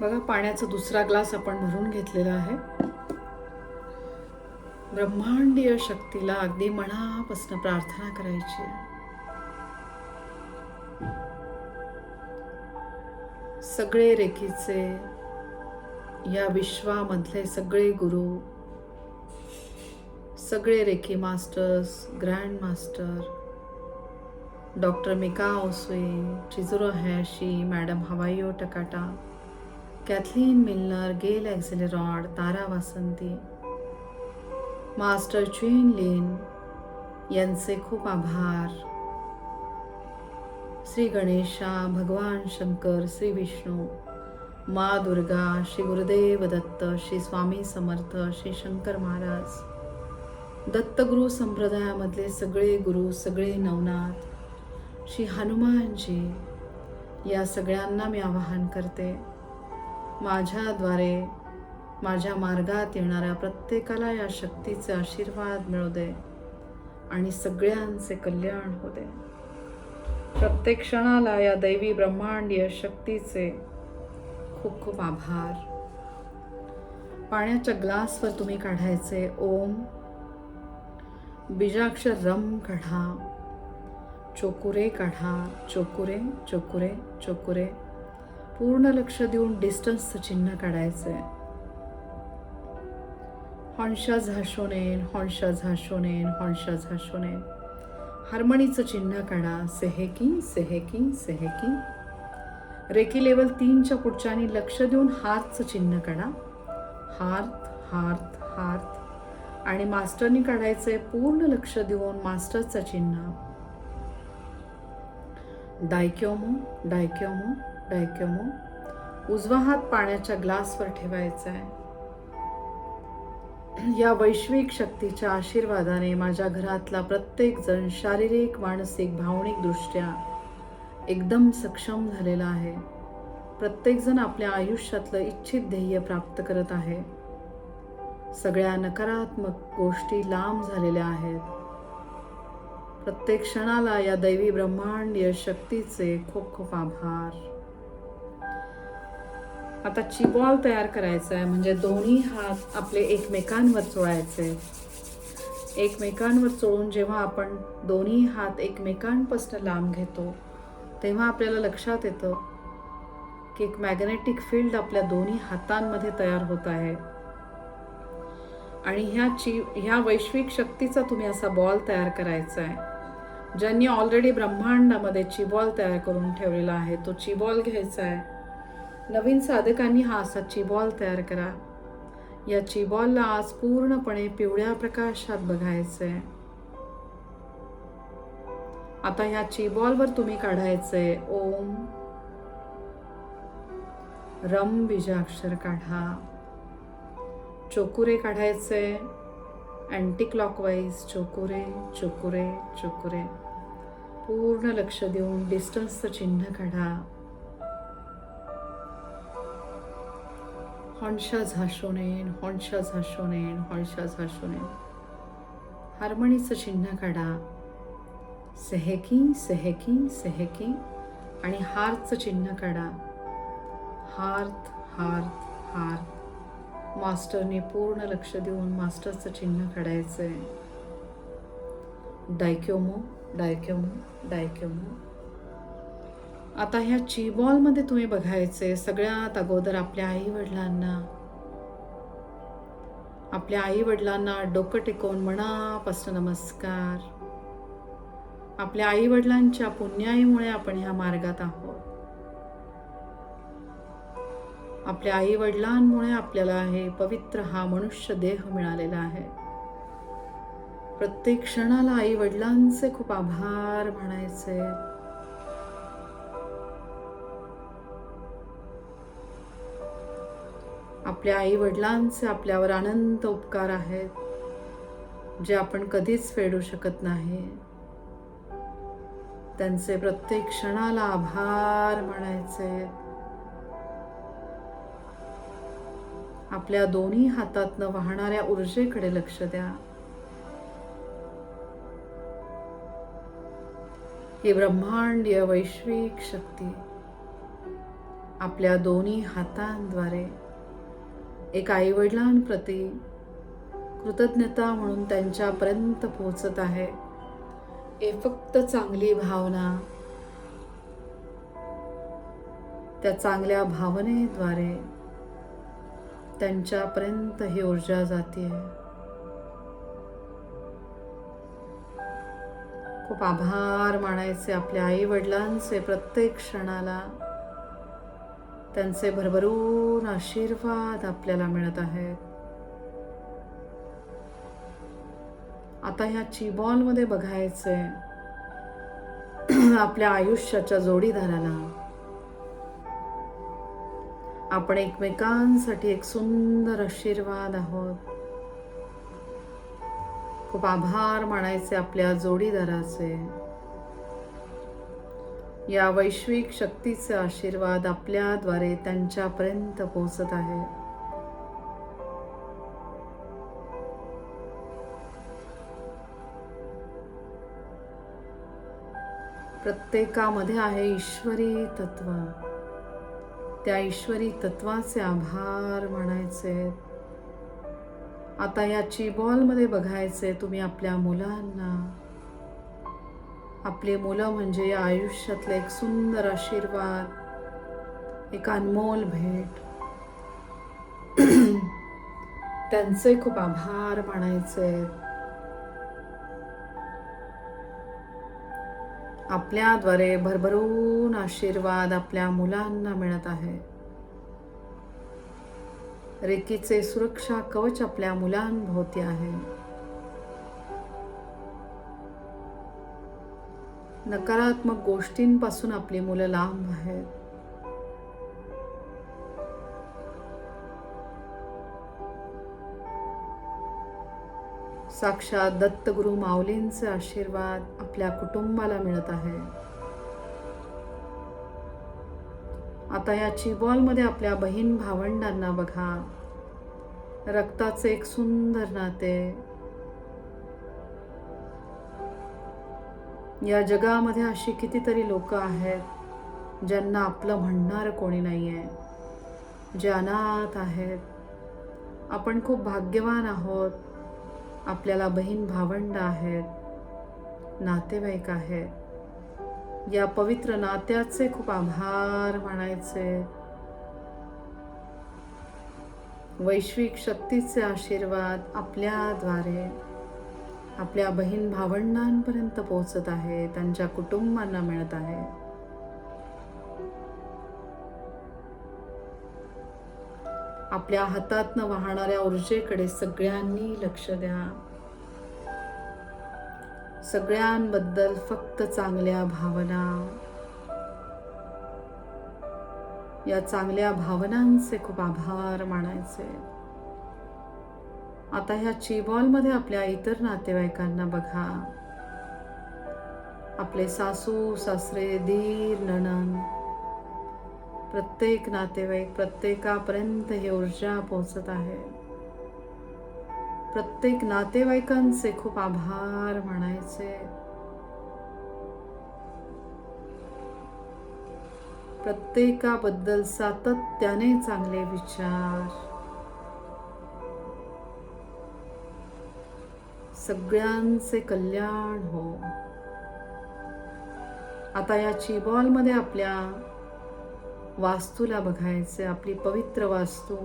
बघा पाण्याचा दुसरा ग्लास आपण भरून घेतलेला आहे. ब्रह्मांडीय शक्तीला अगदी मनापासून प्रार्थना करायची सगळे रेखीचे या विश्वामधले सगळे गुरु सगळे reiki masters grand master doctor Mikao Usui Chujiro Hayashi madam Hawayo Takata Kathleen Milner Gail Axelrod Tara वासंती मास्टर चुईन लिन यांचे खूप आभार. श्री गणेशा भगवान शंकर श्री विष्णू मा दुर्गा श्री गुरुदेव दत्त श्री स्वामी समर्थ श्री शंकर महाराज. दत्तगुरु संप्रदायामधले सगळे गुरु सगळे नवनाथ श्री हनुमानजी या सगळ्यांना मी आवाहन करते. माझ्याद्वारे माझ्या मार्गात येणाऱ्या प्रत्येकाला या शक्तीचे आशीर्वाद मिळू दे आणि सगळ्यांचे कल्याण होऊ दे. प्रत्येक क्षणाला या दैवी ब्रह्मांडीय शक्तीचे खूप खूप आभार. पाण्याच्या ग्लासवर तुम्ही काढायचे ओम. बीजाक्षर रम काढा. चोकुरे काढा. चोकुरे चोकुरे चोकुरे. पूर्ण लक्ष देऊन डिस्टन्सचं चिन्ह काढायचं आहे हॉन्शा झाशोनेन हॉन्शा झाशोनेन हॉन्शा झाशोनेन. हार्मणीचं चिन्ह काढा. सेहेकी सेहेकी सेहेकिंग रेकी लेवल तीनच्या पुढच्या आणि लक्ष देऊन हार्थचं चिन्ह काढा. Heart heart heart. आणि मास्टरनी काढायचं आहे पूर्ण लक्ष देऊन मास्टरचं चिन्ह. डायक्योमो डायक्योमो डायक्योमो उजवा हात पाण्याच्या ग्लासवर ठेवायचा आहे या वैश्विक शक्तीच्या आशीर्वादाने माझ्या घरातला प्रत्येक जण शारीरिक मानसिक भावनिक दृष्ट्या एकदम सक्षम झालेला आहे. प्रत्येकजण आपल्या आयुष्यातलं इच्छित ध्येय प्राप्त करत आहे. सगळ्या नकारात्मक गोष्टी लांब झालेल्या आहेत. प्रत्येक क्षणाला या दैवी ब्रह्मांडीय शक्तीचे खूप खूप आभार. आता चिबॉल तयार करायचा आहे म्हणजे दोन्ही हात आपले एकमेकांवर चोळायचे. एकमेकांवर चोळून जेव्हा आपण दोन्ही हात एकमेकांपासून लांब घेतो तेव्हा आपल्याला लक्षात येतं की एक मॅग्नेटिक फील्ड आपल्या दोन्ही हातांमध्ये तयार होत आहे. आणि ह्या ची ह्या वैश्विक शक्तीचा तुम्ही असा बॉल तयार करायचा आहे ज्यांनी ऑलरेडी ब्रह्मांडामध्ये चिबॉल तयार करून ठेवलेला आहे. तो चिबॉल घ्यायचा आहे नवीन साधकांनी हा असा चिबॉल तयार करा. या चिबॉलला आज पूर्णपणे पिवळ्या प्रकाशात बघायचं आहे आता ह्या चिबॉलवर तुम्ही काढायचंय. ओम. रम बीजाक्षर काढा. चोकुरे काढायचे अँटी क्लॉकवाईज चोकुरे चोकुरे चोकुरे. पूर्ण लक्ष देऊन डिस्टन्सचं चिन्ह काढा. हॉन्शा झाशोनेन हॉन्शा झाशोनेन हॉन्शा झाशोनेन. हार्मणीचं चिन्ह काढा. सेहेकी सेहेकी सेहेकी. आणि हार्टचं चिन्ह काढा. Heart heart hearth. मास्टरने पूर्ण लक्ष देऊन मास्टरचं चिन्ह काढायचं आहे डायक्योमो डायक्योमो डायक्योमो. आता ह्या चीबॉलमध्ये तुम्ही बघायचे सगळ्यात अगोदर आपल्या आई वडिलांना आपल्या आई वडिलांना डोकं टेकवून मनापासून नमस्कार. आपल्या आई वडिलांच्या पुण्याईमुळे आपण ह्या मार्गात आहोत. आपल्या आई वडिलांमुळे आपल्याला हे पवित्र हा मनुष्य देह मिळालेला आहे. प्रत्येक क्षणाला आई वडिलांचे खूप आभार म्हणायचे. आपल्या आई वडिलांचे आपल्यावर अनंत उपकार आहेत जे आपण कधीच फेडू शकत नाही. त्यांचे प्रत्येक क्षणाला आभार म्हणायचे आपल्या दोन्ही हातातनं वाहणाऱ्या ऊर्जेकडे लक्ष द्या. ही ब्रह्मांडीय वैश्विक शक्ती आपल्या दोन्ही हातांद्वारे एक आईवडिलांप्रती कृतज्ञता म्हणून त्यांच्यापर्यंत पोहोचत आहे. हे फक्त चांगली भावना त्या चांगल्या भावनेद्वारे त्यांच्यापर्यंत ही ऊर्जा जाते खूप आभार मानायचे आपल्या आई वडिलांचे प्रत्येक क्षणाला. त्यांचे भरभरून आशीर्वाद आपल्याला मिळत आहेत. आता ह्या चिबॉलमध्ये बघायचे आपल्या आयुष्याच्या जोडीदाराला. आपण एकमेकांसाठी एक सुंदर आशीर्वाद आहोत. खूप आभार मानायचे आपल्या जोडीदाराचे. या वैश्विक शक्तीचे आशीर्वाद आपल्याद्वारे त्यांच्यापर्यंत पोहोचत आहे. प्रत्येकामध्ये आहे ईश्वरी तत्व. त्या ईश्वरी तत्वाचे आभार म्हणायचे आता या चिबॉलमध्ये बघायचे तुम्ही आपल्या मुलांना. आपले मुलं म्हणजे या आयुष्यातला एक सुंदर आशीर्वाद एक अनमोल भेट. त्यांचे खूप आभार मानायचे. आपल्याद्वारे भरभरून आशीर्वाद आपल्या मुलांना मिळत आहे. रेकीचे सुरक्षा कवच आपल्या मुलांभोवती आहे. नकारात्मक गोष्टींपासून आपली मुलं लांब आहेत. साक्षात दत्तगुरु माऊलींचे आशीर्वाद आपल्या कुटुंबाला मिळत आहे. आता या चिबॉलमध्ये आपल्या बहीण भावंडांना बघा. रक्ताचे एक सुंदर नाते. या जगामध्ये अशी कितीतरी लोक आहेत ज्यांना आपलं म्हणणार कोणी नाही आहे जे अनाथ आहेत. आपण खूप भाग्यवान आहोत. आपल्याला बहीण भावंड आहेत. नातेवाईक आहेत. या पवित्र नात्याचे खूप आभार मानायचे. वैश्विक शक्तीचे आशीर्वाद आपल्याद्वारे. आपल्या बहीण भावंडांपर्यंत पोहोचत आहे त्यांच्या कुटुंबांना मिळत आहे. आपल्या हातातनं वाहणाऱ्या ऊर्जेकडे सगळ्यांनी लक्ष द्या. सगळ्यांबद्दल फक्त चांगल्या भावना. या चांगल्या भावनांचे खूप आभार मानायचे. आता ह्या चिबॉलमध्ये आपल्या इतर नातेवाईकांना बघा. आपले सासू सासरे दीर नणन प्रत्येक नातेवाईक प्रत्येकापर्यंत ही ऊर्जा पोहोचत आहे. प्रत्येक नातेवाईकांचे खूप आभार म्हणायचे. प्रत्येकाबद्दल सातत्याने चांगले विचार. सगळ्यांचे कल्याण हो. आता या चिबॉलमध्ये आपल्या वास्तूला बघायचे आपली पवित्र वास्तू.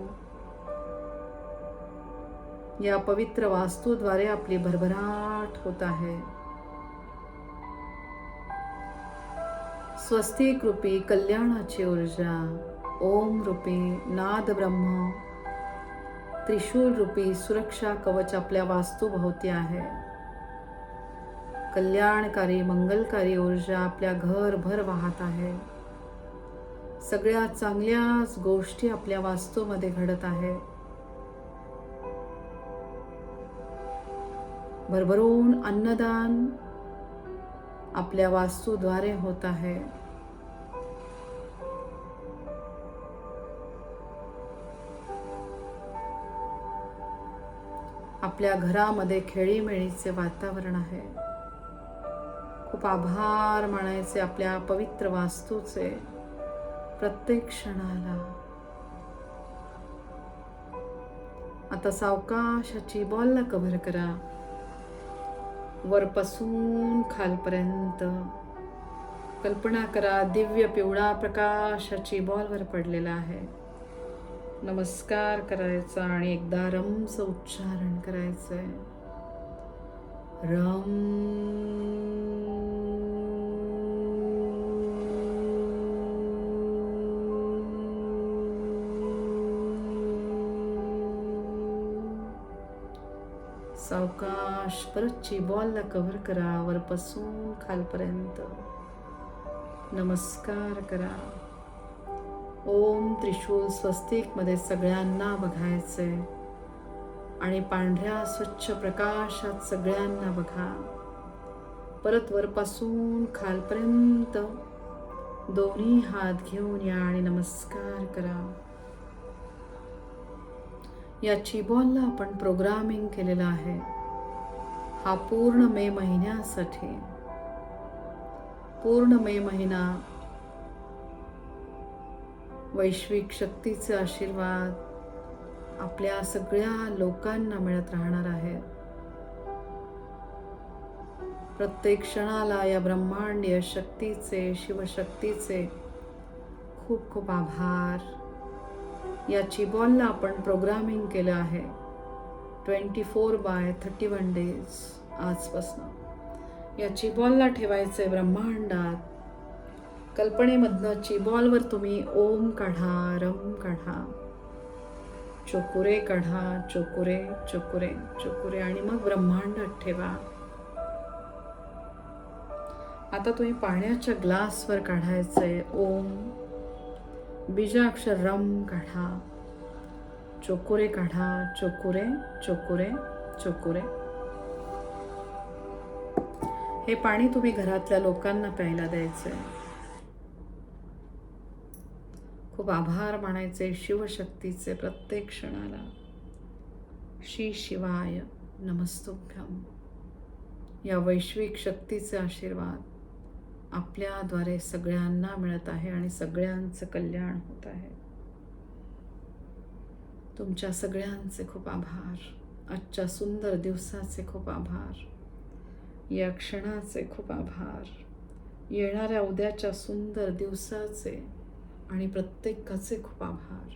या पवित्र वास्तूद्वारे आपली भरभराट होत आहे. स्वस्तिक रूपी कल्याणाची ऊर्जा ओम रूपी नाद ब्रह्म त्रिशूल रूपी सुरक्षा कवच आपल्या वास्तूभोवती आहे. कल्याणकारी मंगलकारी ऊर्जा आपल्या घरभर वाहत आहे. सगळ्या चांगल्याच गोष्टी आपल्या वास्तूमध्ये घडत आहे. भरभरून अन्नदान आपल्या वास्तूद्वारे होत आहे. आपल्या घरामध्ये खेळीमेळीचे वातावरण आहे. खूप आभार मानायचे आपल्या पवित्र वास्तूचे. प्रत्येक क्षणाला. आता सावकाशाची बॉलला कव्हर करा. वरपासून खालपर्यंत. कल्पना करा दिव्य पिवळा प्रकाशाची बॉलवर पडलेला आहे. नमस्कार करायचा आणि एकदा रमचं उच्चारण करायचं आहे रम. सावकाश परतची बॉलला कव्हर करा वरपासून खालपर्यंत. नमस्कार करा. ओम त्रिशूल स्वस्तिकमध्ये सगळ्यांना बघायचंय. आणि पांढऱ्या स्वच्छ प्रकाशात सगळ्यांना बघा. परत वरपासून खालपर्यंत दोन्ही हात घेऊन या आणि नमस्कार करा. या चिबॉलला आपण प्रोग्रामिंग केलेलं आहे. हा पूर्ण मे महिन्यासाठी. पूर्ण मे महिना वैश्विक शक्तीचे आशीर्वाद आपल्या सगळ्या लोकांना मिळत राहणार आहे. प्रत्येक क्षणाला या ब्रह्मांडीय शक्तीचे शिवशक्तीचे खूप खूप आभार. याची बॉलला आपण प्रोग्रामिंग केलं आहे. Twenty four by thirty one days आजपासून. याची बॉलला ठेवायचं आहे ब्रह्मांडात कल्पनेमधनं बॉलवर तुम्ही ओम काढा रम काढा चोकुरे काढा चोकुरे चोकुरे चोकुरे आणि मग ब्रह्मांडात ठेवा. आता तुम्ही पाण्याच्या ग्लासवर काढायचंय. ओम बीजाक्षर रम काढा चोकुरे काढा चोकुरे चोकुरे चोकुरे. हे पाणी तुम्ही घरातल्या लोकांना प्यायला द्यायचंय. खूप आभार मानायचे शिवशक्तीचे प्रत्येक क्षणाला. श्री शिवाय नमस्तुभ्यम या वैश्विक शक्तीचे आशीर्वाद आपल्याद्वारे सगळ्यांना मिळत आहे आणि सगळ्यांचं कल्याण होत आहे. तुमच्या सगळ्यांचे खूप आभार. आजच्या सुंदर दिवसाचे खूप आभार. या क्षणाचे खूप आभार. येणाऱ्या उद्याच्या सुंदर दिवसाचे आणि प्रत्येकाचे खूप आभार.